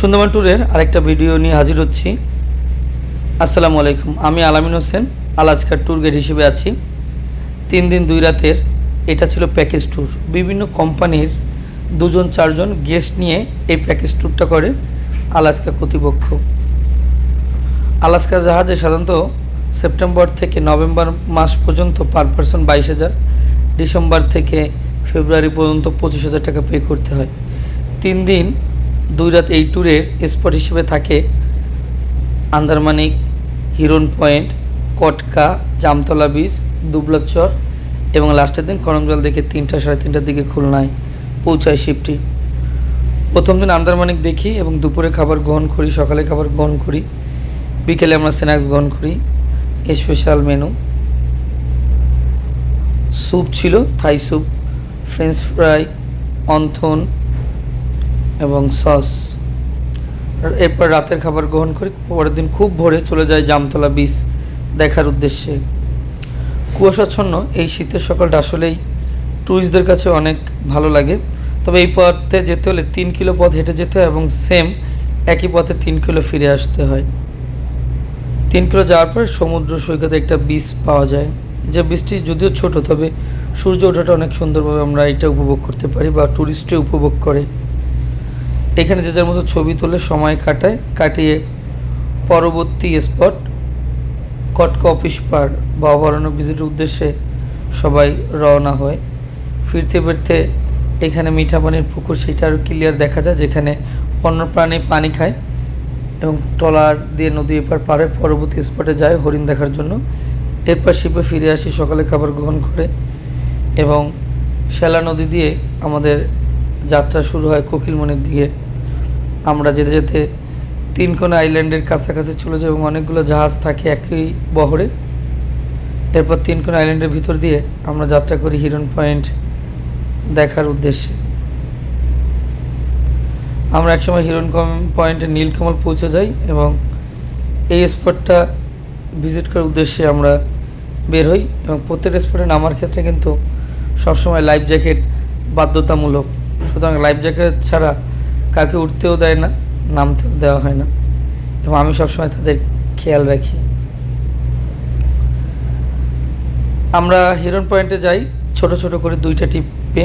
সুন্দরবন ট্যুরের আরেকটা ভিডিও নিয়ে হাজির হচ্ছি। আসসালামু আলাইকুম, আমি আলামিন হোসেন, আলাজকার ট্যুর গাইড হিসেবে আছি। তিন দিন দুই রাতের এটা ছিল প্যাকেজ ট্যুর। বিভিন্ন কোম্পানির দুজন, চারজন গেস্ট নিয়ে এই প্যাকেজ ট্যুরটা করে আলাস্কা কর্তৃপক্ষ। আলাস্কা জাহাজে সাধারণত সেপ্টেম্বর থেকে নভেম্বর মাস পর্যন্ত পার পারসন বাইশ হাজার, ডিসেম্বর থেকে ফেব্রুয়ারি পর্যন্ত পঁচিশ হাজার টাকা পে করতে হয়। তিন দিন দুই রাত এই ট্যুরের স্পট হিসেবে থাকে আন্দারমানিক হিরন পয়েন্ট, কটকা, জামতলা বিচ দুবলাচর এবং লাস্টের দিন করমজল দেখে তিনটা সাড়ে তিনটার দিকে খুলনায় পৌঁছায় শিপটি প্রথম দিন আন্দারমানিক দেখি এবং দুপুরে খাবার গ্রহণ করি, সকালে খাবার গ্রহণ করি, বিকেলে আমরা স্ন্যাক্স গ্রহণ করি স্পেশাল মেনু স্যুপ ছিল Thai soup French fry wonton এবং সস। এরপর রাতের খাবার গ্রহণ করি পরের দিন খুব ভোরে চলে যায় জামতলা বিচ দেখার উদ্দেশ্যে। কুয়াশাচ্ছন্ন এই শীতের সকালটা আসলেই ট্যুরিস্টদের কাছে অনেক ভালো লাগে। তবে এই পথে যেতে হলে তিন কিলো পথ হেঁটে যেতে হয় এবং সেম একই পথে তিন কিলো ফিরে আসতে হয়। তিন কিলো যাওয়ার পর সমুদ্র সৈকতে একটা বীজ পাওয়া যায়। যে বীজটি যদিও ছোট, তবে সূর্য ওঠাটা অনেক সুন্দরভাবে আমরা এটা উপভোগ করতে পারি বা ট্যুরিস্টে উপভোগ করে। এখানে যে যার মতো ছবি তুলে সময় কাটায়, কাটিয়ে পরবর্তী স্পট কটকা অফিস পার বা অভয়ারণ্য ভিজিটের উদ্দেশ্যে সবাই রওনা হয়। ফিরতে ফিরতে এখানে মিঠা পানির পুকুর, সেটা আরও ক্লিয়ার দেখা যায়, যেখানে অন্য প্রাণী পানি খায় এবং ট্রলার দিয়ে নদী এপার পারে পরবর্তী স্পটে যায় হরিণ দেখার জন্য। এরপর শিপে ফিরে আসি, সকালে খাবার গ্রহণ করে এবং শ্যালা নদী দিয়ে আমাদের যাত্রা শুরু হয় কোকিলমণির দিকে। আমরা যেতে যেতে তিন তিনকোনা আইল্যান্ডের কাছাকাছি চলে যাই এবং অনেকগুলো জাহাজ থাকে একই বহরে। এরপর তিন তিনকোনা আইল্যান্ডের ভিতর দিয়ে আমরা যাত্রা করি হিরন পয়েন্ট দেখার উদ্দেশ্যে। আমরা একসময় হিরন পয়েন্টে নীলকমল পৌঁছে যাই এবং এই স্পটটা ভিজিট করার উদ্দেশ্যে আমরা বের হই এবং প্রত্যেকটা স্পটে নামার ক্ষেত্রে কিন্তু সবসময় লাইফ জ্যাকেট বাধ্যতামূলক। সুতরাং লাইফ জ্যাকেট ছাড়া কাউকে উঠতেও দেয় না, নামতেও দেওয়া হয় না। এবং আমি সবসময় তাদের খেয়াল রাখি। আমরা হিরন পয়েন্টে যাই, ছোট ছোট করে দুইটা টিপে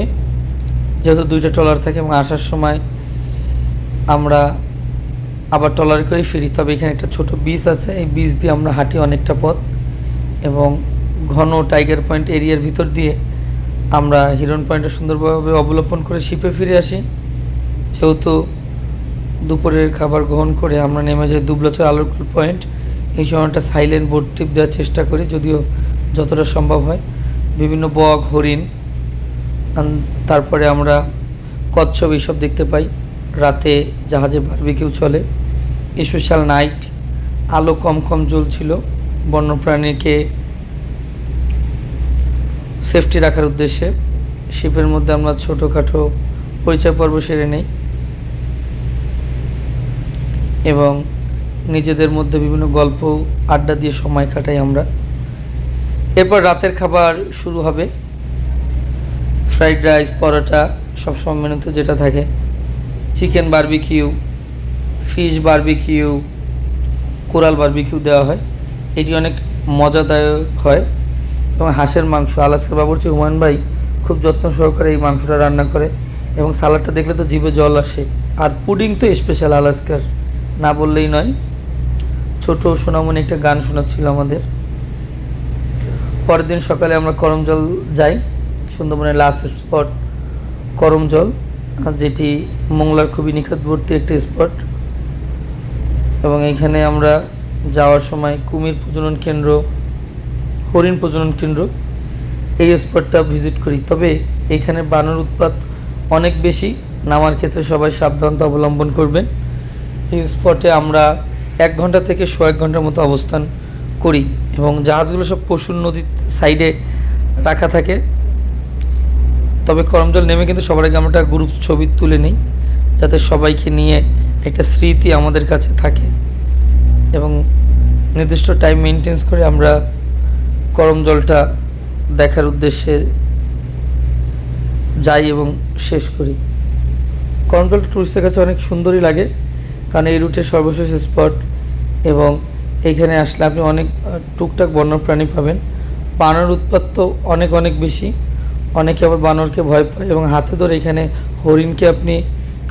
যেহেতু দুইটা ট্রলার থাকে এবং আসার সময় আমরা আবার ট্রলার করে ফিরি, তবে এখানে একটা ছোট বিচ আছে। এই বিচ দিয়ে আমরা হাঁটি অনেকটা পথ এবং ঘন টাইগার পয়েন্ট এরিয়ার ভিতর দিয়ে আমরা হিরন পয়েন্টে সুন্দরভাবে অবলম্বন করে শিপে ফিরে আসি। যেহেতু দুপুরের খাবার গ্রহণ করে আমরা নেমে যাই দুবলাচর আলোরকুল পয়েন্ট। এই সময়টা সাইলেন্ট বোট ট্রিপ দেওয়ার চেষ্টা করি, যদিও যতটা সম্ভব হয়। বিভিন্ন বক, হরিণ তারপরে আমরা কচ্ছপ এইসব দেখতে পাই। রাতে জাহাজে বারবিকিউ চলে। স্পেশাল নাইট আলো কম কম জ্বলছিল। বন্যপ্রাণীকে সেফটি রাখার উদ্দেশ্যে। শিপের মধ্যে আমরা ছোটোখাটো পরিচয় পর্ব সেরে নেই। এবং নিজেদের মধ্যে বিভিন্ন গল্প, আড্ডা দিয়ে সময় কাটাই আমরা। এরপর রাতের খাবার শুরু হবে। ফ্রাইড রাইস, পরোটা, সবসময় মেনুতে যেটা থাকে। Chicken barbecue, fish barbecue, coral barbecue দেওয়া হয়। এটি অনেক মজাদায়ক হয়। এবং হাঁসের মাংস, আলাস্কার বাবুর্চি হুমায়ুন ভাই খুব যত্ন সহকারে এই মাংসটা রান্না করে। এবং সালাডটা দেখলে তো জিভে জল আসে। আর পুডিং তো স্পেশাল আলাস্কার। না বললেই নয়। ছোট সোনামণি একটা গান শোনাচ্ছিল আমাদের। পরের দিন সকালে আমরা করমজল যাই, সুন্দরবনের লাস্ট স্পট করমজল, যেটি মংলার খুবই নিকটবর্তী একটি স্পট এবং এখানে আমরা যাওয়ার সময় কুমির প্রজনন কেন্দ্র, হরিণ প্রজনন কেন্দ্র, এই স্পটটা ভিজিট করি। তবে এখানে বানর উৎপাত অনেক বেশি, নামার ক্ষেত্রে সবাই সাবধানতা অবলম্বন করবেন। এই স্পটে আমরা এক ঘণ্টা থেকে শো এক ঘণ্টার মতো অবস্থান করি এবং জাহাজগুলো সব পশুর নদীর সাইডে রাখা থাকে। তবে করমজল নেমে কিন্তু সবার আগে আমরা গ্রুপ ছবি তুলে নিই, যাতে সবাইকে নিয়ে একটা স্মৃতি আমাদের কাছে থাকে এবং নির্দিষ্ট টাইম মেনটেন্স করে আমরা করমজলটা দেখার উদ্দেশ্যে যাই এবং শেষ করি। করমজলটা টুরিস্টের কাছে অনেক সুন্দরই লাগে। কারণ এই রুটের সর্বশেষ স্পট এবং এইখানে আসলে আপনি অনেক টুকটাক বন্য প্রাণী পাবেন। বানর উৎপাত তো অনেক অনেক বেশি। অনেকে আবার বানরকে ভয় পায় এবং হাতে ধরে এখানে হরিণকে আপনি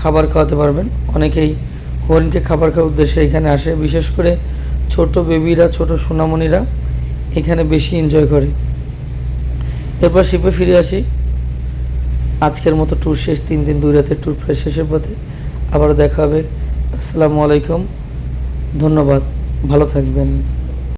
খাবার খাওয়াতে পারবেন। অনেকেই হরিণকে খাবার খাওয়ার উদ্দেশ্যে এখানে আসে। বিশেষ করে ছোট বেবিরা, ছোট সোনামণিরা এখানে বেশি এনজয় করে। এরপর শিপে ফিরে আসি। আজকের মতো ট্যুর শেষ, তিন দিন দুই রাতের ট্যুর প্রায় শেষের পথে। আবারও দেখা হবে আসসালামু আলাইকুম। ধন্যবাদ। ভালো থাকবেন।